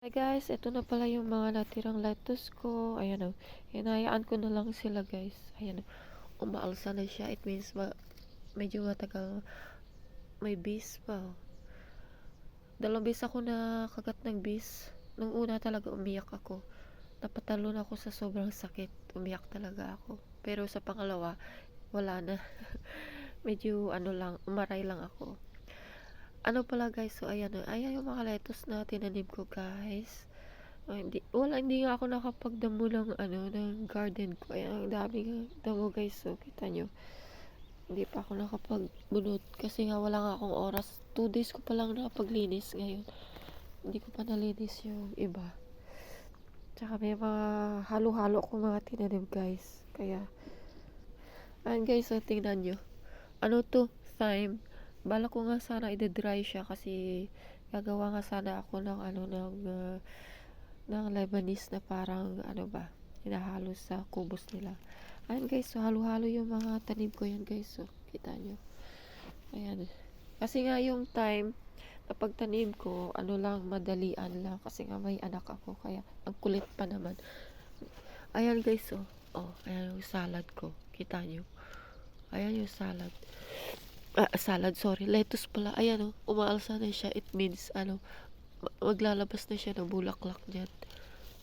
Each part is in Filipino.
Hi guys, ito na pala yung mga natirang lettuce ko. Ayan o. Hinayaan ko na lang sila guys. Ayan o. Umaalsa na siya. It means ma medyo matagal may bis pa. oh. Dalawang bis ako na kagat ng bis. Nung una talaga umiyak ako. Napatalon ako sa sobrang sakit. Umiyak talaga ako. Pero sa pangalawa, wala na. medyo ano lang, umaray lang ako. Ano pala guys, so ayan, oh. ayan yung mga lettuce na tinanim ko guys. Oh, hindi, wala, hindi nga ako nakapagdamo ng ano, ng garden ko. Ayan, ang daming damo guys, so kita nyo. Hindi pa ako nakapagbunot kasi nga wala nga akong oras. Two days ko pa lang nakapaglinis ngayon. Hindi ko pa nalinis yung iba. Tsaka may mga halo-halo ko mga tinanim guys. Kaya, ayan guys, so tingnan nyo. Ano to? Thyme bala ko nga sana i-dry siya kasi gagawa nga sana ako ng ano ng uh, ng Lebanese na parang ano ba hinahalo sa kubos nila. Ayan guys so halo-halo yung mga tanim ko yan guys so kita nyo. Ayan. Kasi nga yung time na pagtanim ko ano lang madalian lang kasi nga may anak ako kaya ang kulit pa naman. Ayan guys so oh ayan yung salad ko kita nyo. Ayan yung salad ah, salad, sorry, lettuce pala. Ayan, oh, umaalsa na siya. It means, ano, ma- maglalabas na siya ng bulaklak niyan.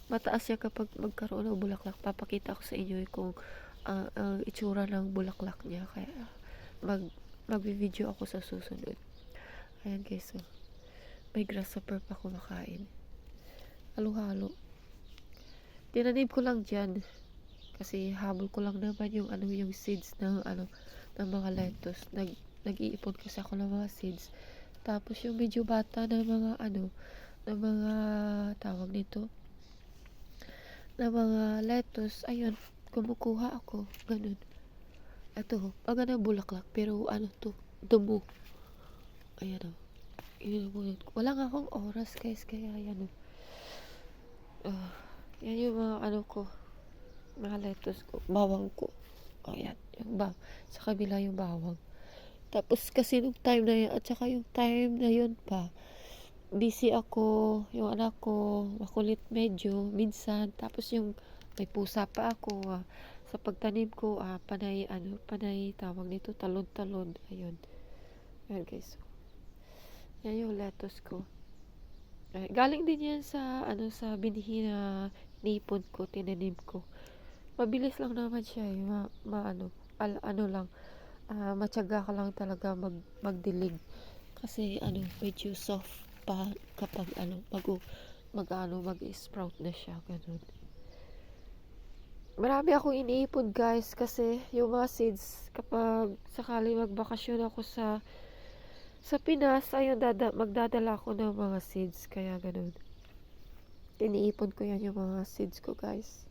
Mataas siya kapag magkaroon ng bulaklak. Papakita ko sa inyo kung ah, ang itsura ng bulaklak niya. Kaya, mag, mag-video ako sa susunod. Ayan, guys, oh. May grasshopper pa kumakain. Halo-halo. Tinanim ko lang dyan. Kasi habol ko lang naman yung ano yung seeds ng ano ng mga lettuce. Nag nag-iipon kasi ako ng mga seeds. Tapos yung medyo bata ng mga ano, ng mga tawag nito, ng mga lettuce, ayun, kumukuha ako. Ganun. Ito, maganda bulaklak, pero ano to, damo. Ayan o. Inubunod ko. Wala nga akong oras, guys, kaya yan o. Ah, yan yung mga ano ko, mga lettuce ko, bawang ko. Ayan, yung ba, sa kabila yung bawang. Tapos kasi nung time na yun, at saka yung time na yun pa, busy ako, yung anak ko, makulit medyo, minsan. Tapos yung may pusa pa ako, ah, sa pagtanim ko, ah, panay, ano, panay, tawag nito, talon-talon. Ayun. Ayan guys. Yan yung lettuce ko. Ay, galing din yan sa, ano, sa binhi na nipon ko, tinanim ko. Mabilis lang naman siya, eh. Ma, ma ano, al, ano lang, ah matyaga ka lang talaga mag, magdilig. Kasi ano, medyo soft pa kapag ano, mag, mag ano, mag-sprout na siya, ganun. Marami akong iniipon guys kasi yung mga seeds kapag sakali magbakasyon ako sa sa Pinas, ayun, dada, magdadala ako ng mga seeds, kaya ganun. Iniipon ko yan yung mga seeds ko guys.